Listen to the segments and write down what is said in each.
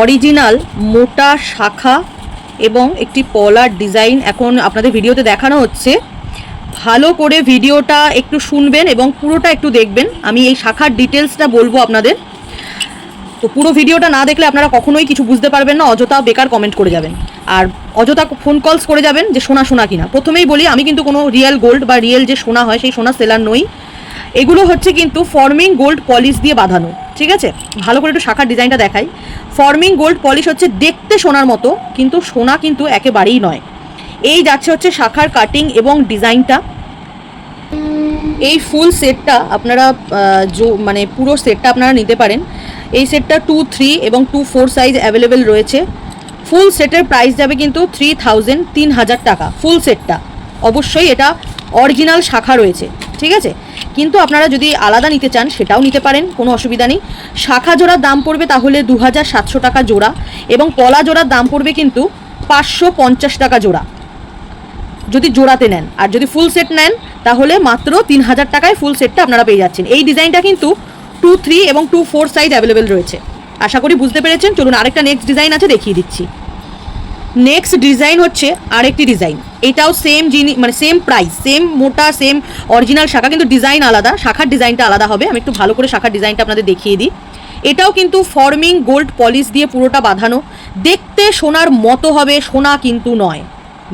Original মোটা শাখা এবং একটি পলার ডিজাইন এখন আপনাদের ভিডিওতে দেখানো হচ্ছে। ভালো করে ভিডিওটা একটু শুনবেন এবং পুরোটা একটু দেখবেন। আমি এই শাখার ডিটেলসটা বলব আপনাদের। তো পুরো ভিডিওটা না দেখলে আপনারা কখনোই কিছু বুঝতে পারবেন না, অযথা বেকার কমেন্ট করে যাবেন। আর অযথা ফোন কলস করে যাবেন যে সোনা সোনা কিনা। প্রথমেই বলি, আমি কিন্তু কোনো রিয়েল গোল্ড বা রিয়েল যে সোনা হয়, সেই সোনা সেলার নই। এগুলো হচ্ছে কিন্তু ফর্মিং গোল্ড পলিশ দিয়ে বাঁধানো। ঠিক আছে? ভালো করে একটু শাখার ডিজাইনটা দেখাই। ফর্মিং গোল্ড পলিশ হচ্ছে দেখতে সোনার মতো, কিন্তু সোনা কিন্তু একেবারেই নয়। এই যাচ্ছে হচ্ছে শাখার কাটিং এবং ডিজাইনটা। এই ফুল সেটটা আপনারা মানে পুরো সেটটা আপনারা নিতে পারেন। এই সেটটা টু থ্রি এবং টু ফোর সাইজ অ্যাভেলেবেল রয়েছে। ফুল সেটের প্রাইস যাবে কিন্তু থ্রি থাউজেন্ড তিন হাজার টাকা। ফুল সেটটা। অবশ্যই এটা অরিজিনাল শাখা রয়েছে। ঠিক আছে? কিন্তু আপনারা যদি আলাদা নিতে চান, সেটাও নিতে পারেন, কোনো অসুবিধা নেই। শাখা জোড়ার দাম পড়বে তাহলে দু হাজার সাতশো টাকা জোড়া এবং পলা জোড়ার দাম পড়বে কিন্তু পাঁচশো পঞ্চাশ টাকা জোড়া। যদি জোড়াতে নেন, আর যদি ফুল সেট নেন, তাহলে মাত্র তিন হাজার টাকায় ফুল সেটটা আপনারা পেয়ে যাচ্ছেন। এই ডিজাইনটা কিন্তু টু থ্রি এবং টু ফোর সাইজ অ্যাভেলেবেল রয়েছে। আশা করি বুঝতে পেরেছেন। চলুন আরেকটা নেক্সট ডিজাইন আছে, দেখিয়ে দিচ্ছি। নেক্সট ডিজাইন হচ্ছে আরেকটি ডিজাইন এটাও সেম জিনিস মানে সেম প্রাইস সেম মোটা সেম অরিজিনাল শাখা, কিন্তু ডিজাইন আলাদা, শাখার ডিজাইনটা আলাদা হবে। আমি একটু ভালো করে শাখার ডিজাইনটা আপনাদের দেখিয়ে দিই। এটাও কিন্তু ফর্মিং গোল্ড পলিশ দিয়ে পুরোটা বাঁধানো। দেখতে সোনার মতো হবে, সোনা কিন্তু নয়।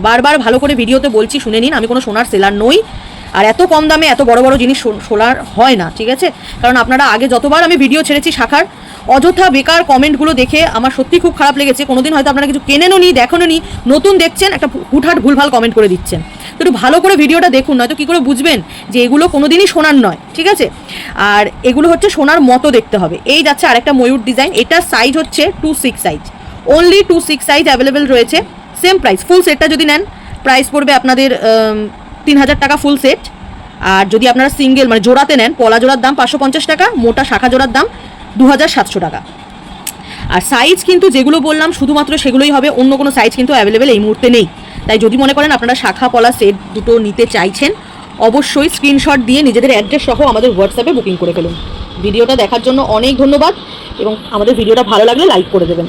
বারবার ভালো করে ভিডিওতে বলছি, শুনে নিন, আমি কোনো সোনার সেলার নই। আর এত কম দামে এত বড় বড় জিনিস সোলার হয় না, ঠিক আছে? কারণ আপনারা আগে যতবার আমি ভিডিও ছেড়েছি শাখার অযথা বেকার কমেন্টগুলো দেখে আমার সত্যি খুব খারাপ লেগেছে। কোনোদিন হয়তো আপনারা কিছু কেনেনও নি, দেখেনও নি, নতুন দেখছেন, একটা হুটহাট ভুলভাল কমেন্ট করে দিচ্ছেন। তো একটু ভালো করে ভিডিওটা দেখুন, নয়তো কী করে বুঝবেন যে এগুলো কোনোদিনই সোনার নয়, ঠিক আছে? আর এগুলো হচ্ছে সোনার মতো দেখতে হবে। এই যাচ্ছে আরেকটা ময়ূর ডিজাইন এটার সাইজ হচ্ছে two six size only two six size available রয়েছে সেম প্রাইস ফুল সেটটা যদি নেন প্রাইস পড়বে আপনাদের তিন হাজার টাকা ফুল সেট আর যদি আপনারা সিঙ্গেল মানে জোড়াতে নেন, পলা জোড়ার দাম পাঁচশো পঞ্চাশ টাকা, মোটা শাখা জোড়ার দাম দু হাজার সাতশো টাকা। আর সাইজ কিন্তু যেগুলো বললাম, শুধুমাত্র সেগুলোই হবে, অন্য কোনো সাইজ কিন্তু অ্যাভেলেবেল এই মুহূর্তে নেই। তাই যদি মনে করেন আপনারা শাখা, পলা সেট দুটো নিতে চাইছেন, অবশ্যই স্ক্রিনশট দিয়ে নিজেদের অ্যাড্রেস সহ আমাদের হোয়াটসঅ্যাপে বুকিং করে ফেলুন। ভিডিওটা দেখার জন্য অনেক ধন্যবাদ এবং আমাদের ভিডিওটা ভালো লাগলে লাইক করে দেবেন।